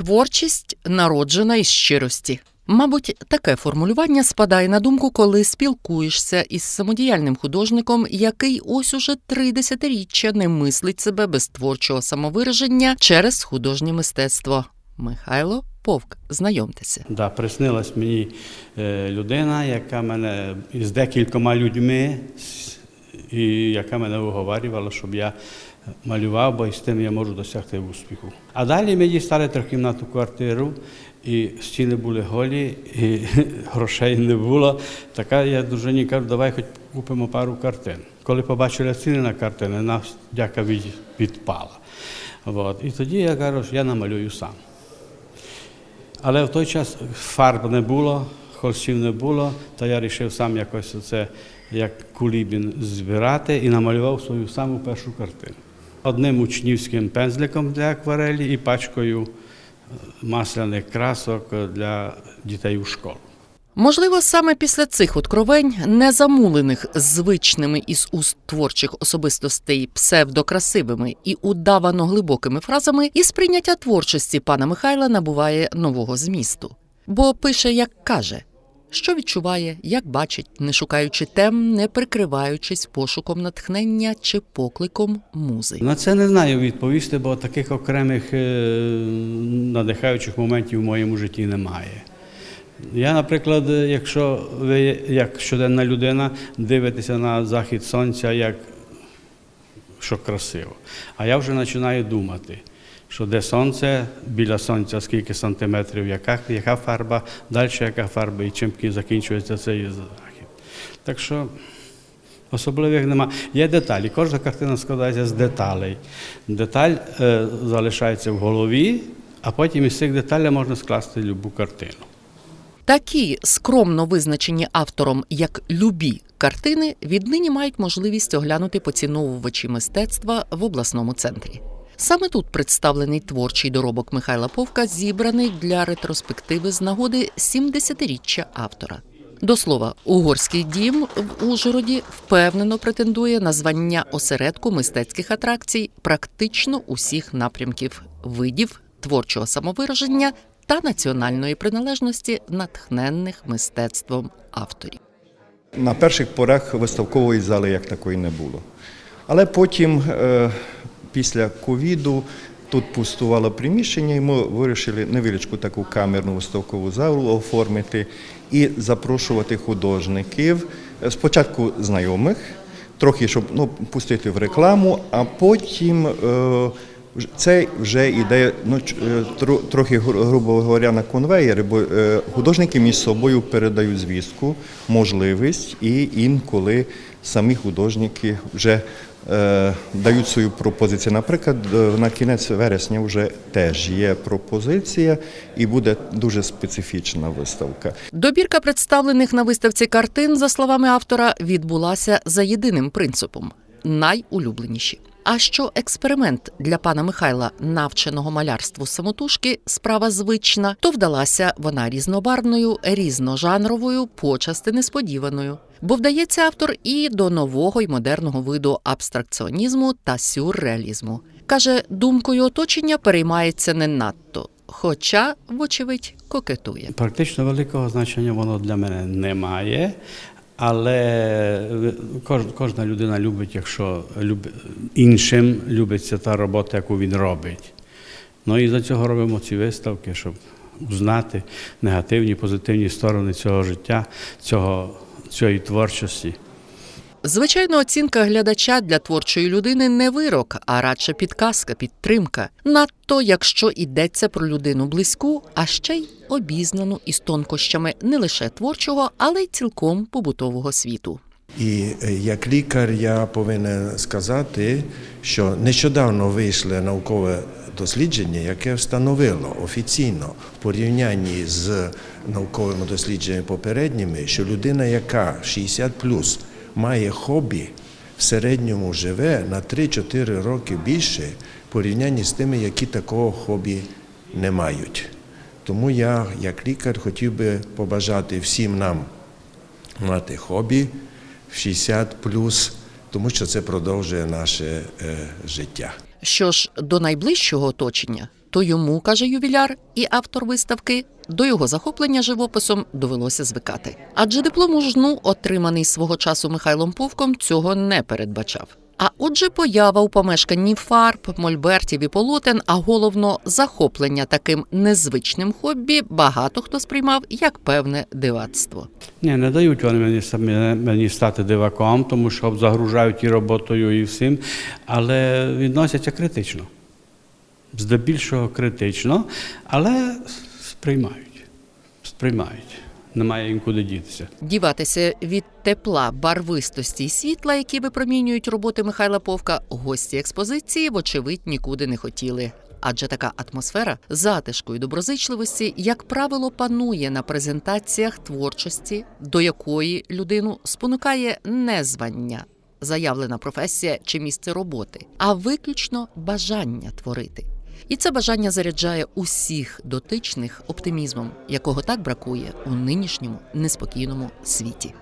Творчість народжена із щирості. Мабуть, таке формулювання спадає на думку, коли спілкуєшся із самодіяльним художником, який ось уже три десятиріччя не мислить себе без творчого самовираження через художнє мистецтво. Михайло Повк, знайомтеся. Да, приснилась мені е, людина, яка мене з декількома людьми, і яка мене уговарювала, щоб я малював, бо з тим я можу досягти успіху. А далі ми дістали трьохкімнатну квартиру, і стіни були голі, і грошей не було. Така я дружині кажу, давай хоч купимо пару картин. Коли побачили ціни на картини, нас дяка від, відпала. От. І тоді я кажу, що я намалюю сам. Але в той час фарб не було, холстів не було, то я вирішив сам якось це як кулібін збирати і намалював свою саму першу картину. Одним учнівським пензликом для акварелі і пачкою е, масляних красок для дітей у школу. Можливо, саме після цих откровень, не замулених звичними із уст творчих особистостей псевдокрасивими і удавано глибокими фразами, і сприйняття творчості пана Михайла набуває нового змісту. Бо пише, як каже, що відчуває, як бачить, не шукаючи тем, не прикриваючись пошуком натхнення чи покликом музи. На це не знаю відповісти, бо таких окремих е, надихаючих моментів в моєму житті немає. Я, наприклад, якщо ви як щоденна людина дивитеся на захід сонця, як що красиво. А я вже починаю думати, що де сонце, біля сонця скільки сантиметрів, яка, яка фарба, далі яка фарба і чим закінчується цей захід. Так що особливих нема. Є деталі. Кожна картина складається з деталей. Деталь е, залишається в голові, а потім із цих деталей можна скласти любу картину. Такі скромно визначені автором як любі картини віднині мають можливість оглянути поціновувачі мистецтва в обласному центрі. Саме тут представлений творчий доробок Михайла Повка, зібраний для ретроспективи з нагоди 70-річчя автора. До слова, угорський дім в Ужгороді впевнено претендує на звання осередку мистецьких атракцій практично усіх напрямків видів творчого самовираження та національної приналежності натхненних мистецтвом авторів. На перших порах виставкової зали як такої не було. Але потім, е, після ковіду, тут пустувало приміщення, і ми вирішили невеличку таку камерну виставкову залу оформити і запрошувати художників, спочатку знайомих, трохи, щоб ну, пустити в рекламу, а потім. е, Це вже йде ну, е, тро- трохи, гру- грубо говоря, на конвеєри, бо е, художники між собою передають звістку, можливість, і інколи самі художники вже е, дають свою пропозицію. Наприклад, е, на кінець вересня вже теж є пропозиція, і буде дуже специфічна виставка. Добірка представлених на виставці картин, за словами автора, відбулася за єдиним принципом найулюбленіші. А що експеримент для пана Михайла, навченого малярству самотужки, справа звична, то вдалася вона різнобарвною, різножанровою, почасти несподіваною. Бо вдається автор і до нового й модерного виду абстракціонізму та сюрреалізму. Каже, думкою оточення переймається не надто, хоча, вочевидь, кокетує. Практично великого значення воно для мене не має, але ви- кожна людина любить, якщо іншим любиться та робота, яку він робить. Ну і за цього робимо ці виставки, щоб узнати негативні, позитивні сторони цього життя, цього, цієї творчості. Звичайно, оцінка глядача для творчої людини не вирок, а радше підказка, підтримка. Надто якщо йдеться про людину близьку, а ще й обізнану із тонкощами не лише творчого, але й цілком побутового світу. І е, як лікар я повинен сказати, що нещодавно вийшло наукове дослідження, яке встановило офіційно в порівнянні з науковими дослідженнями попередніми, що людина, яка 60 має хобі, в середньому живе на 3-4 роки більше в порівнянні з тими, які такого хобі не мають. Тому я, як лікар, хотів би побажати всім нам мати хобі в 60 тому що це продовжує наше е, життя. Що ж до найближчого оточення, то йому, каже ювіляр і автор виставки, до його захоплення живописом довелося звикати. Адже диплом у жну, отриманий свого часу Михайлом Повком, цього не передбачав. А отже, поява у помешканні фарб, мольбертів і полотен, а головно захоплення таким незвичним хобі, багато хто сприймав як певне дивацтво. Ні, не дають вони мені, самі- мені стати диваком, тому що загружають і роботою, і всім, але відносяться критично. Здебільшого критично, але сприймають. Сприймають. Немає їм куди дітися. Діватися від тепла, барвистості й світла, які випромінюють роботи Михайла Повка, гості експозиції, вочевидь, нікуди не хотіли. Адже така атмосфера затишку і доброзичливості, як правило, панує на презентаціях творчості, до якої людину спонукає не звання, заявлена професія чи місце роботи, а виключно бажання творити. І це бажання заряджає усіх дотичних оптимізмом, якого так бракує у нинішньому неспокійному світі.